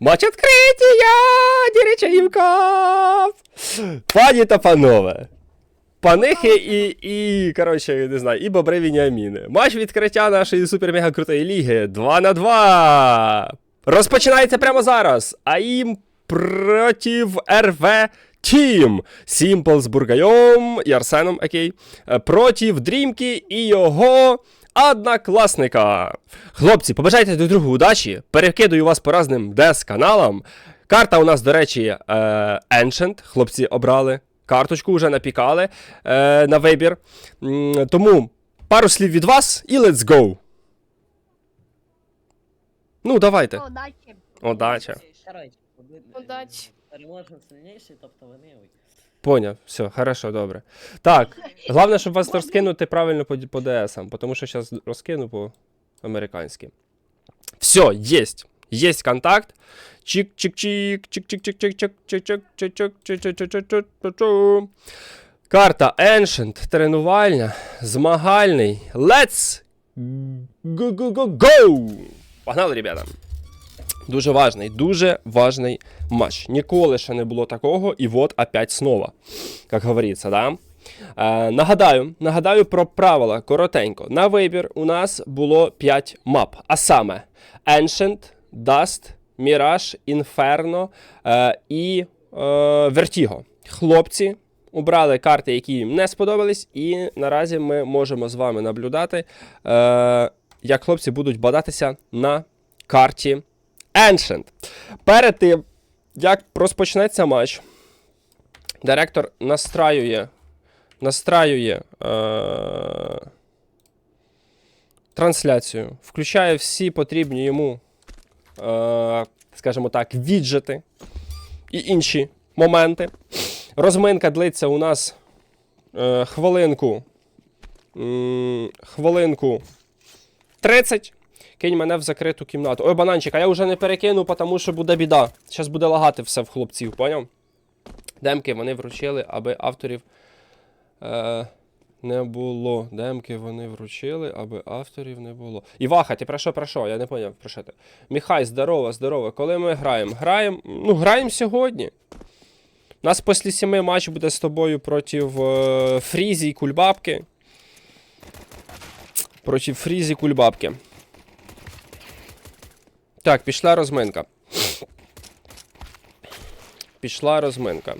Матч відкриття! Діричаївка! Пані та панове! Панихи і, і, коротше, не знаю, і бобри Вініаміни. Матч відкриття нашої супер-мега-крутої ліги 2 на 2. Розпочинається прямо зараз. А їм проти РВ Тім. Сімпл з Бургайом і Арсеном, окей. Проти Дрімки і його однокласника. Хлопці, побажайте до другу удачі. Перекидую вас по разним дес каналам. Карта у нас, до речі, е, Ancient. Хлопці обрали. Карточку вже напікали е, на вибір. Тому пару слів від вас і let's go. Ну, давайте. Удачі. Удача. Удачі. переможемо сильніший, тобто вони. Поняв, все, хорошо, добре. Так, головне, щоб вас розкинути правильно по, по ДСам, тому що зараз розкину по американськи. Все, єсть. Єсть контакт. Чик-чик-чик, чик-чик-чик-чик, чик-чик-чик-чик-чик-чик-чик-чик-чик-чик. Карта Ancient, тренувальня, змагальний. Let's go-go-go-go! Погнали, ребята. Дуже важний, дуже важний матч. Ніколи ще не було такого, і от опять снова, як говориться, да? Е, нагадаю, нагадаю про правила коротенько. На вибір у нас було 5 мап, а саме Ancient, Dust, Mirage, Inferno е, і е, Vertigo. Хлопці обрали карти, які їм не сподобались, і наразі ми можемо з вами наблюдати, е, як хлопці будуть бадатися на карті Ancient. Перед тим, як розпочнеться матч, директор настраює, настраює е, трансляцію, включає всі потрібні йому, е, скажімо так, віджити і інші моменти. Розминка длиться у нас е, хвилинку. хвилинку 30. Кинь мене в закриту кімнату. Ой, бананчик, а я вже не перекину, тому що буде біда. Зараз буде лагати все в хлопців, поняв? Демки вони вручили, аби авторів е, не було. Демки вони вручили, аби авторів не було. Іваха, ти про що, про що? Я не поняв, про що ти. Міхай, здорово, здорово. Коли ми граємо? Граємо. Ну, граємо сьогодні. У нас після сіми матч буде з тобою проти е, Фрізі і Кульбабки. Проти Фрізі і Кульбабки. Так, пішла розминка. Пішла розминка.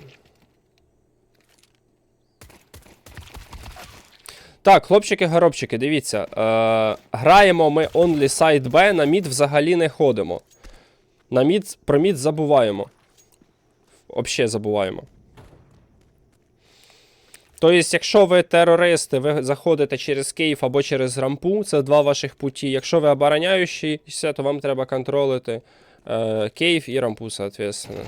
Так, хлопчики-горобчики, дивіться. Е, граємо ми only side B, на мід взагалі не ходимо. На мід, про мід забуваємо. Взагалі забуваємо. Тобто, якщо ви терористи, ви заходите через Київ або через рампу, це два ваших путі. Якщо ви обороняючіся, то вам треба контролити е, Київ і рампу, соответственно.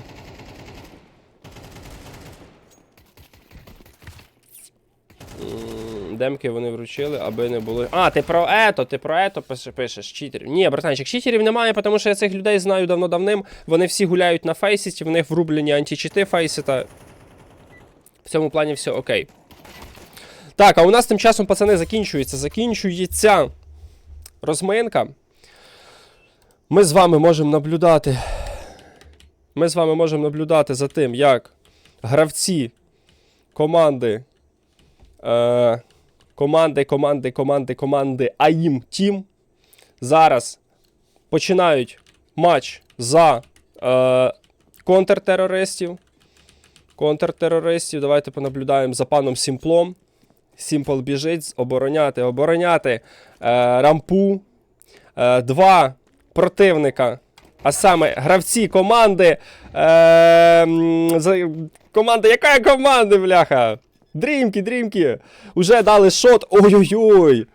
Демки вони вручили, аби не були. А, ти про ето, ти про ето пишеш, читерів. Ні, братанчик, читерів немає, тому що я цих людей знаю давно-давним. Вони всі гуляють на фейсіті, в них врублені античити фейсіта. В цьому плані все окей. Так, а у нас тим часом, пацани, закінчується. Закінчується розминка. Ми з вами можемо наблюдати. Ми з вами можемо наблюдати за тим, як гравці команди. Е, команди, команди, команди, команди АІМ Тім зараз починають матч за е, контртерористів. Контртерористів. Давайте понаблюдаємо за паном Сімплом. Сімпл біжить, обороняти, обороняти е, рампу. Е, два противника. А саме гравці команди. Е, команда, яка команда, бляха? Дрімки, дрімки. Уже дали шот. Ой-ой-ой.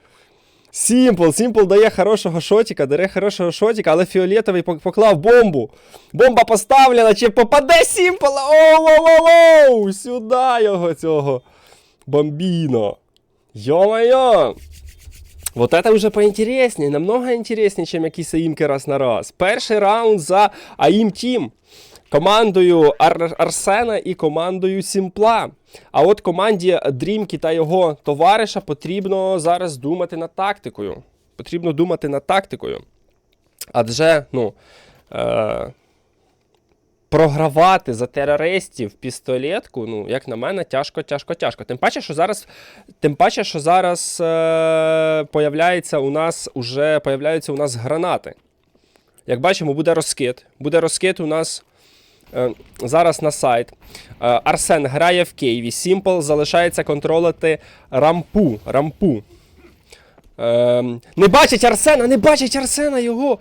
Сімпл, Сімпл дає хорошого шотика, дає хорошого шотика, але фіолетовий поклав бомбу. Бомба поставлена, чи попаде Сімпл? Оу-оу-оу! Сюди його цього. Бомбіно. Йо-моє! Вот это уже поинтереснее, намного интереснее, чем якісь аїмки раз на раз. Перший раунд за АІМ Тім. командою Ар- Арсена і командою Сімпла. А от команді Дрімкі та його товариша потрібно зараз думати над тактикою. Потрібно думати над тактикою. Адже, ну. Е- Програвати за терористів пістолетку, ну, як на мене, тяжко, тяжко, тяжко. Тим паче, що зараз, тим паче, що зараз е, появляється у нас уже появляються у нас гранати. Як бачимо, буде розкид. Буде розкид у нас е, зараз на сайт. Е, Арсен грає в Києві. Сімпл залишається контролити рампу. рампу. Е, не бачить Арсена, не бачить Арсена його.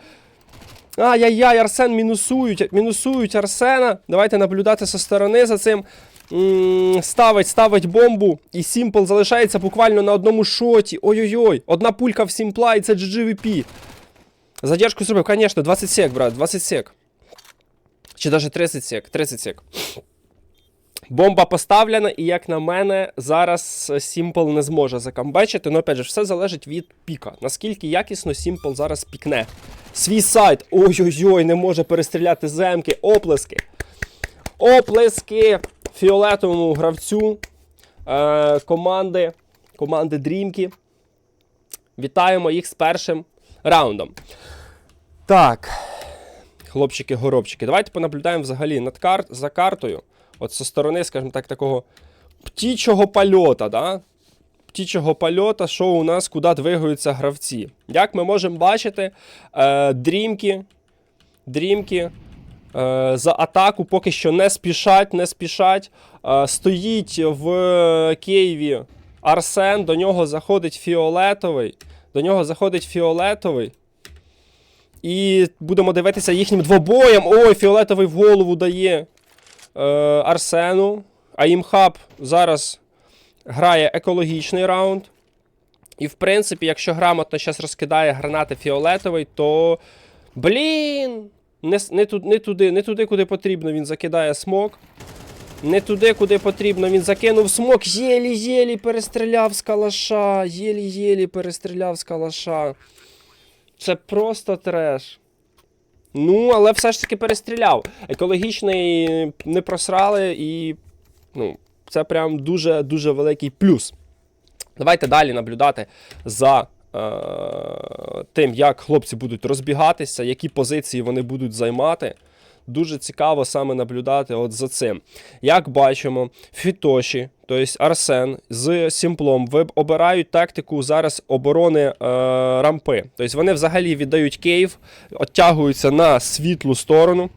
Ай-яй-яй, Арсен мінусують, мінусують Арсена. Давайте наблюдати зі сторони за цим. Ставить, ставить бомбу, і Сімпл залишається буквально на одному шоті. Ой-ой-ой, одна пулька в Сімпла, і це GGVP. Задержку зробив, звісно, 20 сек, брат, 20 сек. Чи навіть 30 сек, 30 сек. Бомба поставлена, і як на мене, зараз Сімпл не зможе закамбечити. Ну, опять же, все залежить від піка. Наскільки якісно Сімпл зараз пікне. Свій сайт. Ой-ой-ой, не може перестріляти земки. Оплески. Оплески фіолетовому гравцю е, команди, команди Дрімки. Вітаємо їх з першим раундом. Так. Хлопчики-горобчики, давайте понаблюдаємо взагалі над кар... за картою. От зі сторони, скажімо так, такого птічого польота, да? птічого польота, що у нас куди двигаються гравці. Як ми можемо бачити, е, дрімки, дрімки е, за атаку поки що не спішать, не спішать. Е, стоїть в Києві Арсен, до нього заходить фіолетовий. До нього заходить фіолетовий. І будемо дивитися їхнім двобоєм. Ой, фіолетовий в голову дає Арсену. А Імхаб зараз грає екологічний раунд. І, в принципі, якщо грамотно зараз розкидає гранати фіолетовий, то. Блін! Не, не, не, туди, не туди, куди потрібно, він закидає смок. Не туди, куди потрібно, він закинув смок. Єлі-єлі перестріляв з калаша. Єлі-єлі перестріляв з калаша. Це просто треш. Ну, але все ж таки перестріляв. Екологічний не просрали, і ну, це прям дуже-дуже великий плюс. Давайте далі наблюдати за е, тим, як хлопці будуть розбігатися, які позиції вони будуть займати. Дуже цікаво саме наблюдати от за цим. Як бачимо, Фітоші, тобто Арсен з Сімплом обирають тактику зараз оборони е, рампи. Тобто вони взагалі віддають Київ, оттягуються на світлу сторону.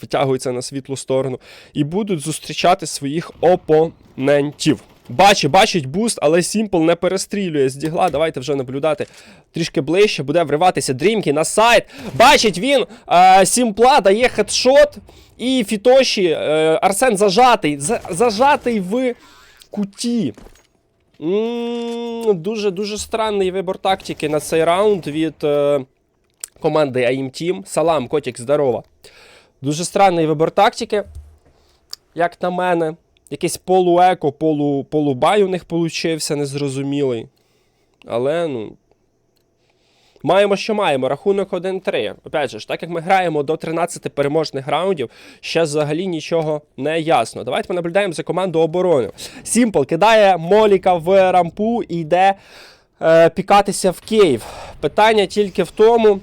Витягуються на світлу сторону і будуть зустрічати своїх опонентів. Бачить, бачить буст, але Сімпл не перестрілює з дігла. Давайте вже наблюдати трішки ближче. Буде вриватися дрімки на сайт. Бачить він е, Сімпла, дає хедшот. І Фітоші е, Арсен зажатий. За, зажатий в куті. Дуже дуже странний вибор тактики на цей раунд від е, команди AIM Team. Салам, котик, здорово. Дуже странний вибор тактики, як на мене. Якийсь полуеко, полу, полубай у них получився, незрозумілий. Але, ну. Маємо, що маємо. Рахунок 1-3. Опять же, так як ми граємо до 13 переможних раундів, ще взагалі нічого не ясно. Давайте понаблюдаємо за команду оборони. Сімпл кидає Моліка в рампу і йде е, пікатися в Київ. Питання тільки в тому.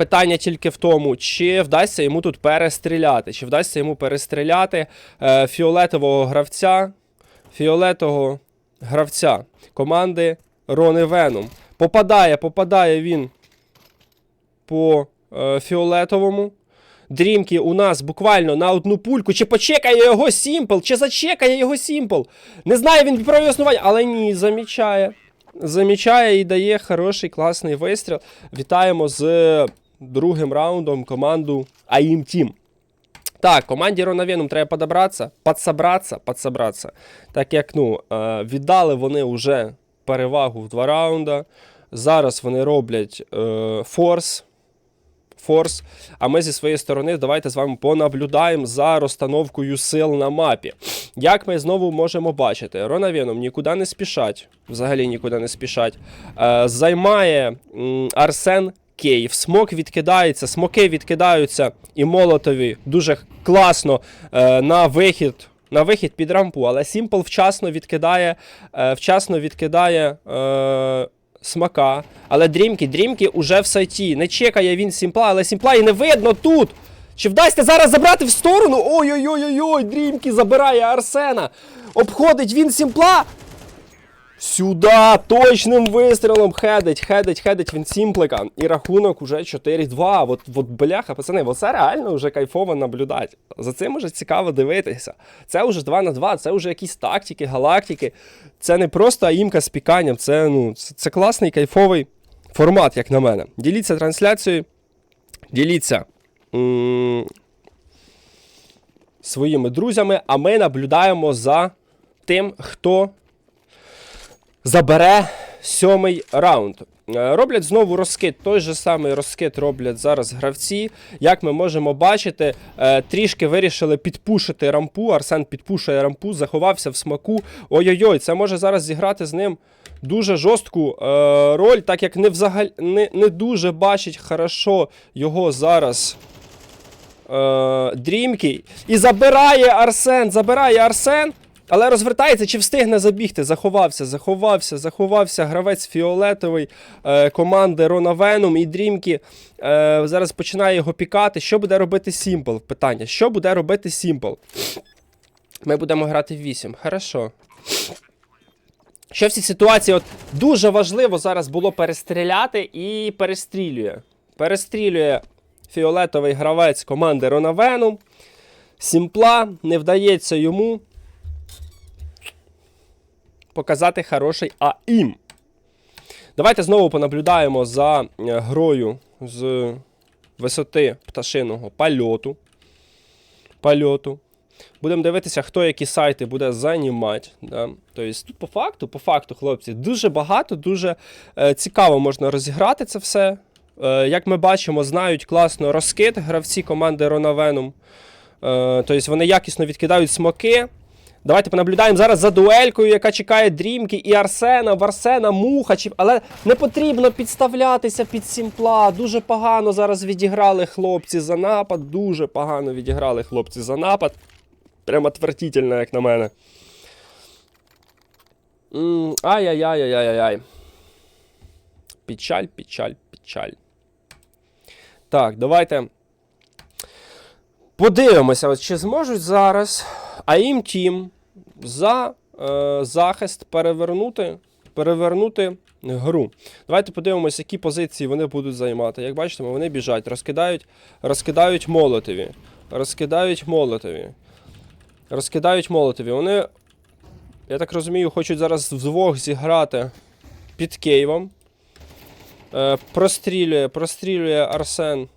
Питання тільки в тому, чи вдасться йому тут перестріляти. Чи вдасться йому перестріляти е, фіолетового гравця, фіолетового гравця команди Рони Веном. Попадає, попадає він по е, фіолетовому. Дрімки у нас буквально на одну пульку. Чи почекає його Сімпл, чи зачекає його Сімпл. Не знає він про його існування, але ні, замічає. Замічає і дає хороший класний вистріл. Вітаємо з другим раундом команду AIM Team. Так, команді Ронавеном треба подобратися, подсобратися, подсобратися. Так як ну, е, віддали вони вже перевагу в два раунда. Зараз вони роблять е, форс. Форс. А ми зі своєї сторони давайте з вами понаблюдаємо за розстановкою сил на мапі. Як ми знову можемо бачити, Ронавеном нікуди не спішать, взагалі нікуди не спішать. Е, займає м, Арсен Київ. Смок відкидається, смоки відкидаються і молотові дуже класно е, на вихід. На вихід під рампу, але Сімпл вчасно відкидає, е, вчасно відкидає е, смака. Але дрімки, дрімки уже в сайті. Не чекає він Сімпла, але Сімпла і не видно тут. Чи вдасться зараз забрати в сторону? Ой-ой-ой-ой, дрімки забирає Арсена. Обходить він Сімпла. Сюда точним вистрілом хедить, хедить, хедить він сімплика. І рахунок уже 4-2. От, от бляха, пацани, оце реально вже кайфово наблюдати. За цим уже цікаво дивитися. Це вже 2 на 2, це вже якісь тактики, галактики. Це не просто аїмка з піканням, це, ну, це, це класний кайфовий формат, як на мене. Діліться трансляцією, діліться. м, Своїми друзями, а ми наблюдаємо за тим, хто забере сьомий раунд. Е, Роблять знову розкид. Той же самий розкид роблять зараз гравці. Як ми можемо бачити, е, трішки вирішили підпушити рампу. Арсен підпушує рампу, заховався в смаку. Ой-ой-ой, це може зараз зіграти з ним дуже жорстку е, роль, так як не, взагалі, не, не дуже бачить хорошо його зараз. Дрімкі. І забирає Арсен, забирає Арсен. Але розвертається, чи встигне забігти? Заховався, заховався, заховався гравець фіолетовий е, команди Рона Веном і Дрімкі. Е, зараз починає його пікати. Що буде робити Сімпл? Питання. Що буде робити Сімпл? Ми будемо грати в 8. Хорошо. Що в цій ситуації от дуже важливо зараз було перестріляти і перестрілює. Перестрілює фіолетовий гравець команди Рона Веном. Сімпла не вдається йому показати хороший АІМ. Давайте знову понаблюдаємо за е, грою з висоти пташиного польоту. Польоту. Будемо дивитися, хто які сайти буде займати. Да? Тобто тут по факту, по факту, хлопці, дуже багато, дуже е, цікаво можна розіграти це все. Е, як ми бачимо, знають класно розкид гравці команди Рона Веном. Е, тобто вони якісно відкидають смоки. Давайте понаблюдаємо зараз за дуелькою, яка чекає Дрімки і Арсена. В Арсена муха. Але не потрібно підставлятися під сімпла. Дуже погано зараз відіграли хлопці за напад. Дуже погано відіграли хлопці за напад. Прямо отвратительно, як на мене. Ай-яй-яй-яй-яй-яй. Печаль, печаль, печаль. Так, давайте. Подивимося, чи зможуть зараз АІМ Тім за е, захист перевернути, перевернути гру. Давайте подивимося, які позиції вони будуть займати. Як бачите, вони біжать, розкидають, розкидають молотові. Розкидають молотові. Розкидають молотові. Вони, я так розумію, хочуть зараз вдвох зіграти під Києвом. Е, прострілює, прострілює Арсен е,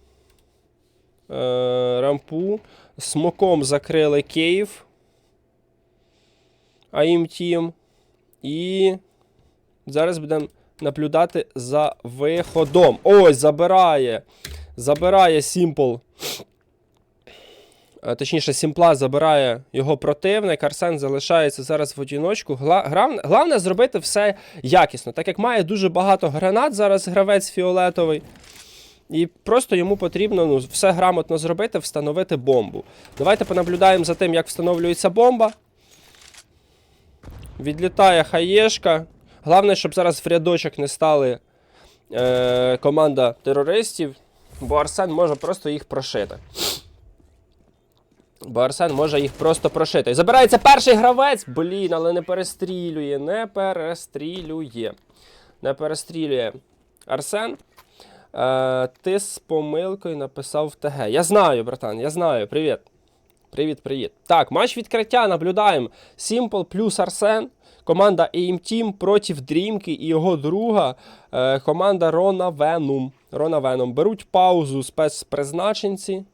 рампу. Смоком закрили Київ. Тім. І зараз будемо наблюдати за виходом. Ось, забирає. Забирає Сімпл. Е, Точніше, Сімпла забирає його противник. Арсен залишається зараз в одіночку. Головне зробити все якісно, так як має дуже багато гранат зараз гравець фіолетовий. І просто йому потрібно ну, все грамотно зробити, встановити бомбу. Давайте понаблюдаємо за тим, як встановлюється бомба. Відлітає хаєшка. Головне, щоб зараз в рядочок не стали е, команда терористів, бо Арсен може просто їх прошити. Бо Арсен може їх просто прошити. І забирається перший гравець. Блін, але не перестрілює. Не перестрілює. Не перестрілює. Арсен. Е, ти з помилкою написав в ТГ. Я знаю, братан, я знаю. Привіт. Привіт, привіт. Так, матч відкриття наблюдаємо. Simple плюс Арсен. Команда AIM Team проти Дрімки і його друга. Е, команда Рона Веном. Рона Веном. Беруть паузу спецпризначенці.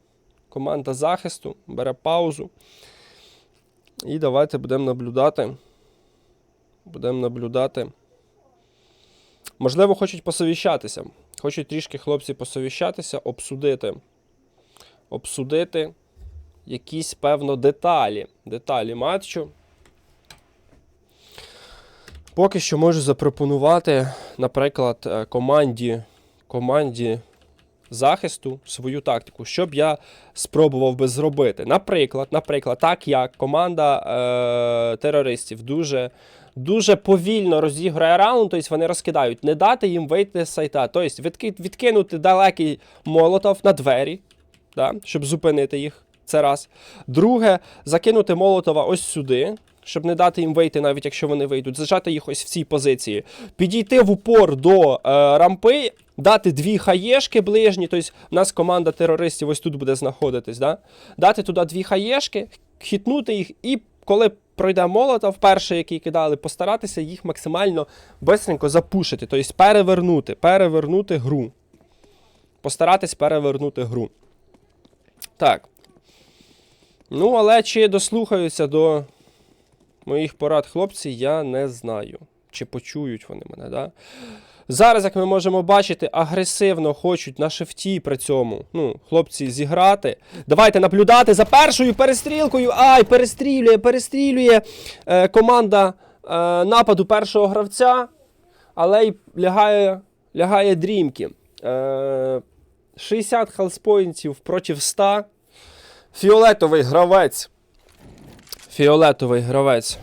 Команда захисту бере паузу. І давайте будемо наблюдати. Будемо наблюдати. Можливо, хочуть посовіщатися. Хочуть трішки хлопці посовіщатися, обсудити. Обсудити якісь, певно, деталі. Деталі матчу. Поки що можу запропонувати, наприклад, е, команді, команді захисту свою тактику, що б я спробував би зробити. Наприклад, наприклад, так як команда е- терористів дуже. Дуже повільно розігрує раунд, тобто вони розкидають, не дати їм вийти з сайта. Тобто відки- відкинути далекий молотов на двері, да, щоб зупинити їх. Це раз. Друге, закинути молотова ось сюди, щоб не дати їм вийти, навіть якщо вони вийдуть, зажати їх ось в цій позиції. Підійти в упор до е, рампи, дати дві хаєшки ближні. Тобто, в нас команда терористів ось тут буде знаходитись. Да? Дати туди дві хаєшки, хітнути їх, і коли пройде молотов, перший, який кидали, постаратися їх максимально бистренько запушити, тобто перевернути, перевернути гру. Постаратись перевернути гру. Так. Ну, але чи дослухаються до моїх порад хлопці, я не знаю. Чи почують вони мене, да? Зараз, як ми можемо бачити, агресивно хочуть на шифті при цьому. Ну, хлопці зіграти. Давайте наблюдати за першою перестрілкою. Ай, перестрілює, перестрілює е, команда е, нападу першого гравця, але й лягає, лягає дрімки. Е, 60 хелспоінтів проти 100. Фіолетовий гравець. Фіолетовий гравець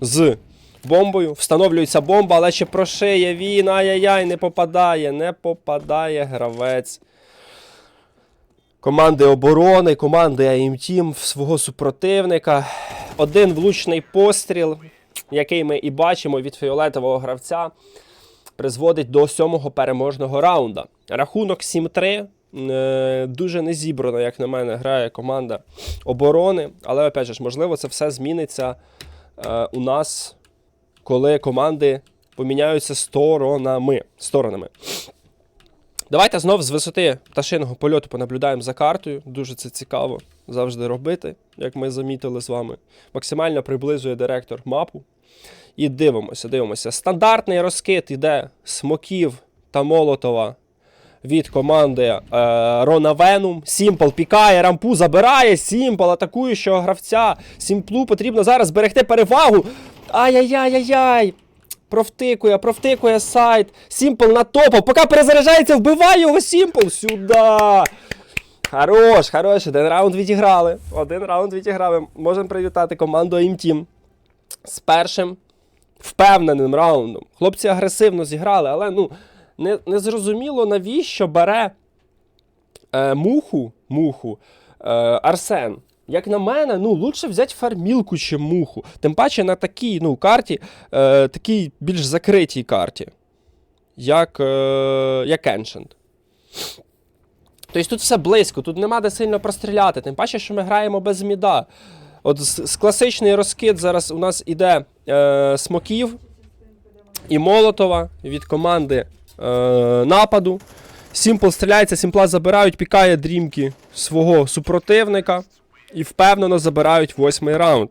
з бомбою. Встановлюється бомба, але ще прошиє він. Ай-яй-яй, не попадає. Не попадає гравець. Команди оборони, команди AIM свого супротивника. Один влучний постріл, який ми і бачимо від фіолетового гравця, призводить до сьомого переможного раунда. Рахунок 7-3. Е, Дуже незібрано, як на мене, грає команда оборони. Але, опять же, можливо, це все зміниться е, у нас, коли команди поміняються сторонами. сторонами. Давайте знов з висоти пташиного польоту понаблюдаємо за картою. Дуже це цікаво завжди робити, як ми замітили з вами. Максимально приблизує директор мапу. І дивимося, дивимося. Стандартний розкид іде смоків та молотова від команди е, Рона Венум. Сімпл пікає, рампу забирає. Сімпл атакуючого гравця. Сімплу потрібно зараз зберегти перевагу. Ай-яй-яй-яй-яй. Провтикує, провтикує сайт. Сімпл на топу. Поки перезаряджається, вбиває його Сімпл. Сюди. Хорош, хорош. Один раунд відіграли. Один раунд відіграли. Можемо привітати команду Team з першим впевненим раундом. Хлопці агресивно зіграли, але ну, не, не зрозуміло, навіщо бере е, муху, муху е, Арсен. Як на мене, ну, лучше взяти фармілку, чим муху. Тим паче на такій ну, карті, е, такій більш закритій карті, як, е, як Ancient. Тобто тут все близько, тут нема де сильно простріляти. Тим паче, що ми граємо без міда. От з, з класичний розкид зараз у нас іде е, смоків і Молотова від команди нападу. Сімпл стріляється, сімпла забирають, пікає дрімки свого супротивника і впевнено забирають восьмий раунд.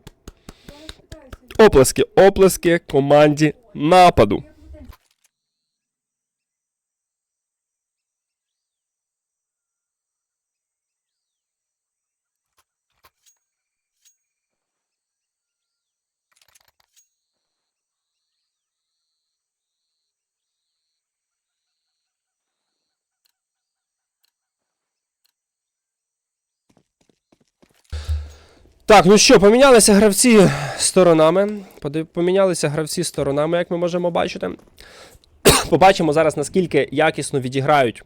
Оплески, оплески команді нападу. Так, ну що, помінялися гравці сторонами. Помінялися гравці сторонами, як ми можемо бачити. Побачимо зараз, наскільки якісно відіграють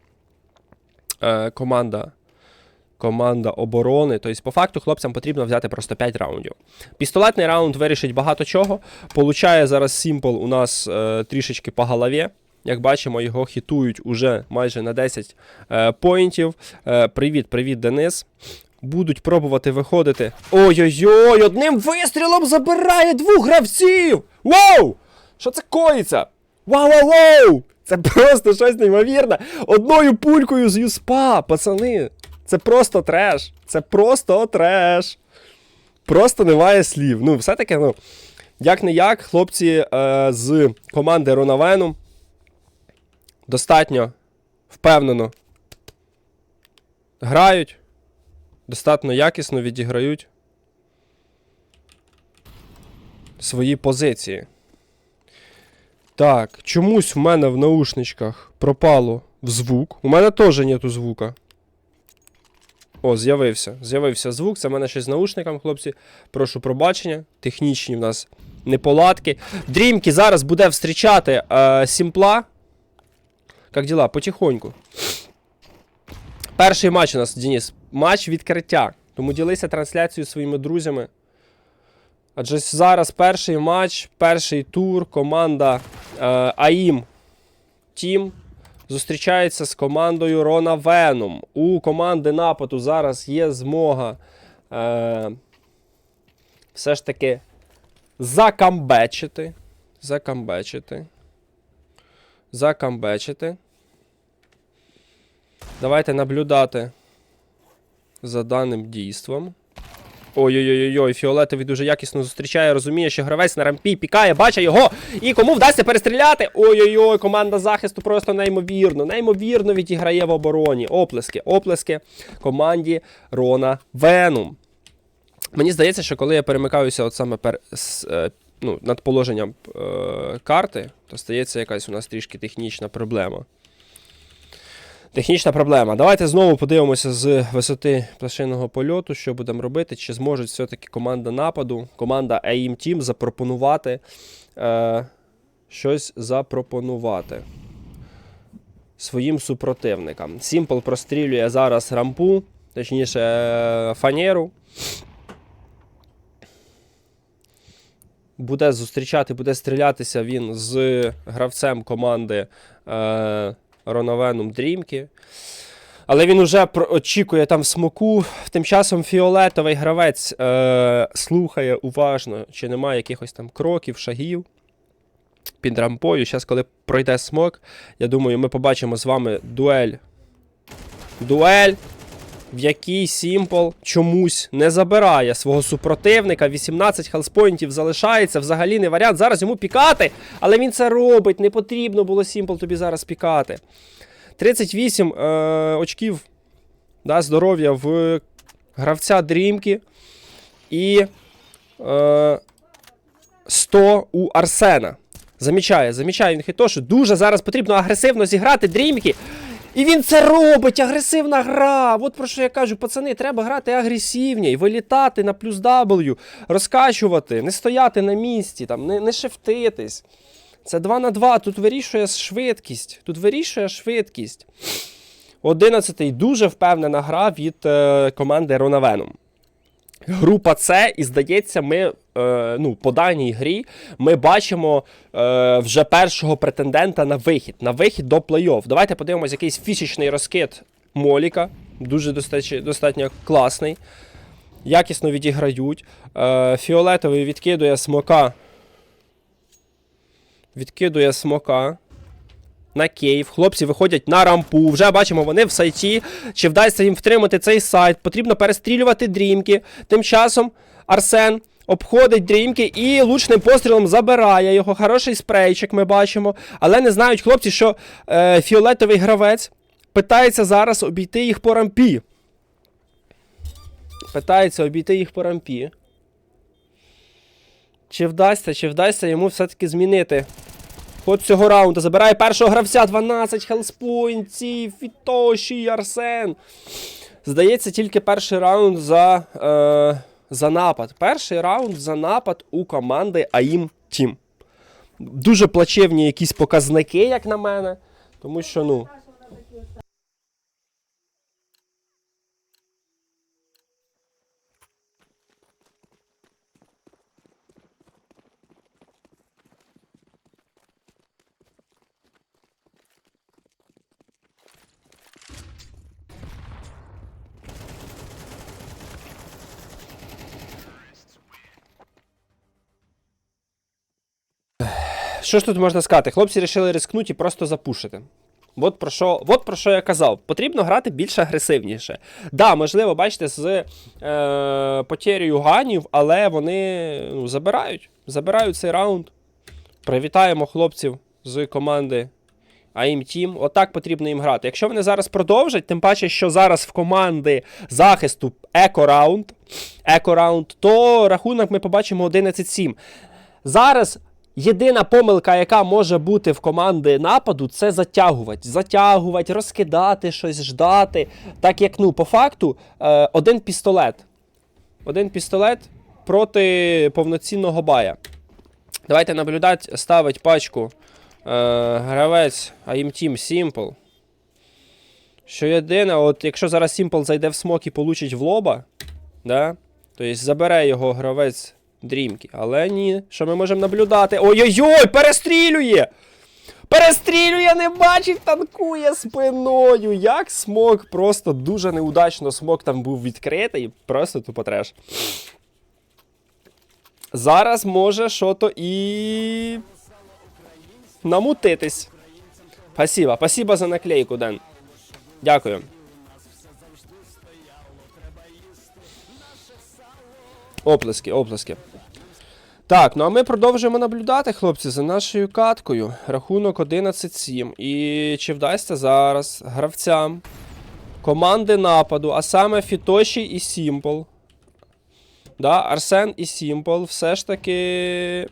е, команда, команда оборони. Тобто, по факту, хлопцям потрібно взяти просто 5 раундів. Пістолетний раунд вирішить багато чого. Получає зараз Сімпл у нас е, трішечки по голові. Як бачимо, його хітують уже майже на 10 е, поінтів. Е, привіт, привіт, Денис. Будуть пробувати виходити. Ой-ой-ой, одним вистрілом забирає двох гравців! Вау! Що це коїться? Вау-вау-вау! Це просто щось неймовірне. Одною пулькою з юспа, пацани. Це просто треш. Це просто треш. Просто немає слів. Ну, все-таки, ну, як не як, хлопці е, з команди Ронавену достатньо впевнено грають достатньо якісно відіграють свої позиції. Так, чомусь в мене в наушничках пропало в звук. У мене теж нету звука. О, з'явився. З'явився звук. Це в мене щось з наушником, хлопці. Прошу пробачення. Технічні в нас неполадки. Дрімки зараз буде встрічати е, Сімпла. Як діла? Потихоньку. Перший матч у нас, Денис. Матч відкриття. Тому ділися трансляцією своїми друзями. Адже зараз перший матч, перший тур, команда е, АІМ Тім зустрічається з командою Рона Веном. У команди нападу зараз є змога е, все ж таки закамбечити. Закамбечити. Закамбечити. Давайте наблюдати за даним дійством. Ой-ой-ой, фіолетовий дуже якісно зустрічає, розуміє, що гравець на рампі пікає, бачить його. І кому вдасться перестріляти? Ой-ой-ой, команда захисту просто неймовірно, неймовірно відіграє в обороні. Оплески, оплески команді Рона Венум. Мені здається, що коли я перемикаюся от саме пер, с, е, ну, над положенням е, карти, то стається якась у нас трішки технічна проблема. Технічна проблема. Давайте знову подивимося з висоти пташиного польоту, що будемо робити. Чи зможуть все-таки команда нападу, команда AIM Team запропонувати е, щось запропонувати своїм супротивникам. Сімпл прострілює зараз рампу, точніше е, фанеру. Буде зустрічати, буде стрілятися він з гравцем команди. Е, Роновеном Дрімки. Але він уже очікує там смоку. Тим часом фіолетовий гравець е, слухає уважно, чи немає якихось там кроків, шагів під рампою. Зараз, коли пройде смок, я думаю, ми побачимо з вами дуель. Дуель, в якій Сімпл чомусь не забирає свого супротивника. 18 хелспоінтів залишається. Взагалі не варіант. Зараз йому пікати, але він це робить. Не потрібно було Сімпл тобі зараз пікати. 38 е, очків да, здоров'я в гравця Дрімки. І е, 100 у Арсена. Замічає, замічає він хитошу. Дуже зараз потрібно агресивно зіграти Дрімки. І він це робить, агресивна гра. От про що я кажу, пацани, треба грати агресивні, вилітати на плюс W, розкачувати, не стояти на місці, там, не, не шефтитись. Це 2 на 2, тут вирішує швидкість. Тут вирішує швидкість. 11-й дуже впевнена гра від е, команди Ронавеном. Група С, і здається, ми е, ну, по даній грі ми бачимо е, вже першого претендента на вихід. На вихід до плей-офф. Давайте подивимось якийсь фісічний розкид Моліка. Дуже достатньо, достатньо класний. Якісно відіграють. Е, фіолетовий відкидує смока. Відкидує смока. На кейв. Хлопці виходять на рампу. Вже бачимо, вони в сайті. Чи вдасться їм втримати цей сайт? Потрібно перестрілювати дрімки. Тим часом Арсен обходить дрімки і лучним пострілом забирає його. Хороший спрейчик ми бачимо. Але не знають хлопці, що е, фіолетовий гравець питається зараз обійти їх по рампі. Питається обійти їх по рампі. Чи вдасться, чи вдасться йому все-таки змінити ход цього раунду. Забирає першого гравця 12 хелспойнтів, Фітоші, Арсен. Здається, тільки перший раунд за, е, за напад. Перший раунд за напад у команди АІМ Тім. Дуже плачевні якісь показники, як на мене. Тому що, ну. Що ж тут можна сказати? Хлопці вирішили рискнути і просто запушити. От про що, от про що я казав. Потрібно грати більш агресивніше. Да, можливо, бачите, з е, потерею ганів, але вони ну, забирають. Забирають цей раунд. Привітаємо хлопців з команди Team. Отак потрібно їм грати. Якщо вони зараз продовжать, тим паче, що зараз в команди захисту еко-раунд, еко-раунд, то рахунок ми побачимо 11-7. Зараз Єдина помилка, яка може бути в команди нападу, це затягувати. Затягувати, розкидати щось, ждати. Так як, ну, по факту, е, один пістолет. Один пістолет проти повноцінного бая. Давайте наблюдати, ставить пачку е, гравець AIM Team Simple. Що єдине, от якщо зараз Simple зайде в смок і получить в лоба, да, то есть забере його гравець дрімки. Але ні, що ми можемо наблюдати? Ой-ой-ой, перестрілює! Перестрілює, не бачить, танкує спиною. Як смок, просто дуже неудачно смок там був відкритий, просто тупо треш. Зараз може що-то і. намутитись. Спасибо, спасибо за наклейку, Ден. Дякую. Оплески, оплески. Так, ну а ми продовжуємо наблюдати, хлопці, за нашою каткою. Рахунок 11-7. І чи вдасться зараз гравцям команди нападу, а саме Фітоші і Сімпл. Да, Арсен і Сімпл все ж таки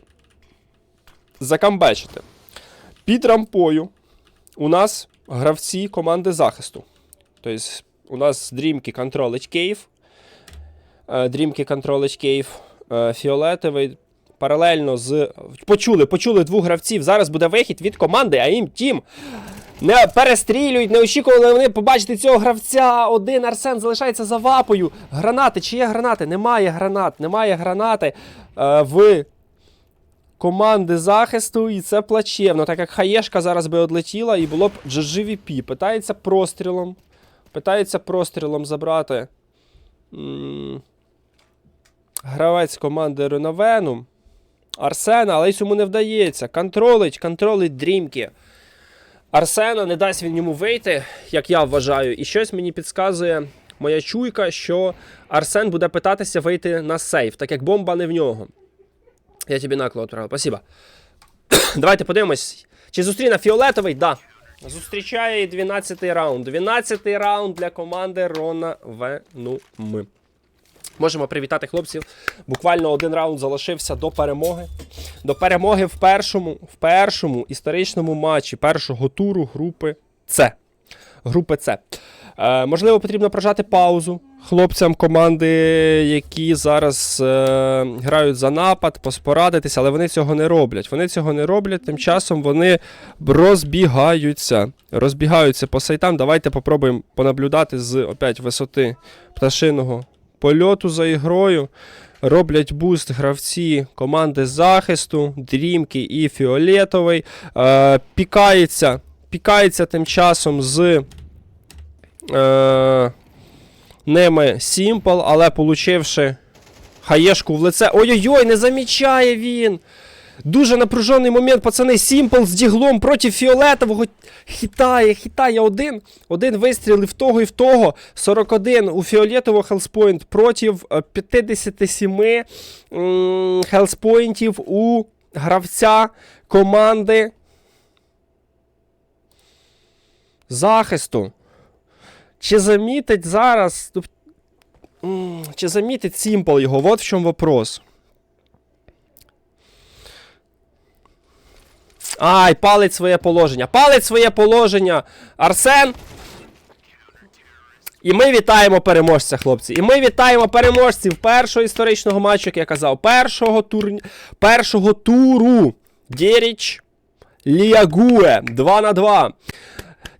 закамбечити. Під рампою у нас гравці команди захисту. Тобто у нас дрімки контролить Кейв. Е, Дрімки контролить Кейв. е, Фіолетовий. Паралельно з. Почули, почули двох гравців. Зараз буде вихід від команди, а їм тім. Не перестрілюють, не очікували вони побачити цього гравця. Один Арсен залишається за вапою. Гранати, чи є гранати? Немає гранат, немає гранати е, в команди захисту, і це плачевно, так як хаєшка зараз би одлетіла і було б GGVP. Питається прострілом. Питається прострілом забрати. м, Гравець команди Реновену. Арсена, але йому не вдається. Контролить, контролить дрімки. Арсена не дасть він йому вийти, як я вважаю, і щось мені підказує моя чуйка, що Арсен буде питатися вийти на сейф, так як бомба не в нього. Я тобі накло відправив, спасибо. Давайте подивимось. Чи зустріне фіолетовий? Да. Зустрічає 12-й раунд. 12-й раунд для команди Рона Венуми. Можемо привітати хлопців. Буквально один раунд залишився до перемоги. До перемоги в першому, в першому історичному матчі першого туру групи С. Групи С. Е, можливо, потрібно прожати паузу хлопцям команди, які зараз е, грають за напад, поспорадитися, але вони цього не роблять. Вони цього не роблять, тим часом вони розбігаються. Розбігаються по сайтам. Давайте попробуємо понаблюдати з опять висоти пташиного польоту за ігрою. Роблять буст гравці команди захисту, Дрімки і Фіолетовий. Е, пікається, пікається тим часом з е, ними Сімпл, але получивши хаєшку в лице. Ой-ой-ой, не замічає він! Дуже напружений момент, пацани. Сімпл з діглом проти фіолетового. Хитає, хитає один. Один вистріл і в того, і в того. 41 у фіолетового хелспойнт проти е, 57 хелспойнтів у гравця команди захисту. Чи замітить зараз. Чи замітить Сімпл його? Вот в чому вопрос. Ай, палить своє положення. Палить своє положення. Арсен. І ми вітаємо переможця, хлопці. І ми вітаємо переможців першого історичного матчу, як я казав, першого, тур... першого туру. Дєріч Ліагуе 2 на 2.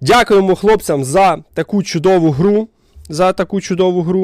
Дякуємо хлопцям за таку чудову гру. За таку чудову гру.